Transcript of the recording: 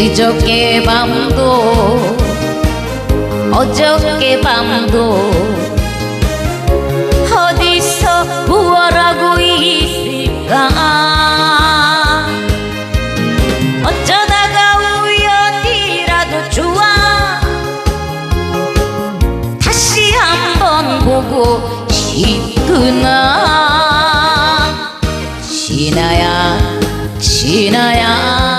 늦저께 밤도 어저께 밤도. 어디서 무얼 하고 있을까? 어쩌다가 우연이라도 좋아? 다시 한번 보고 싶구나? 신아야 신아야.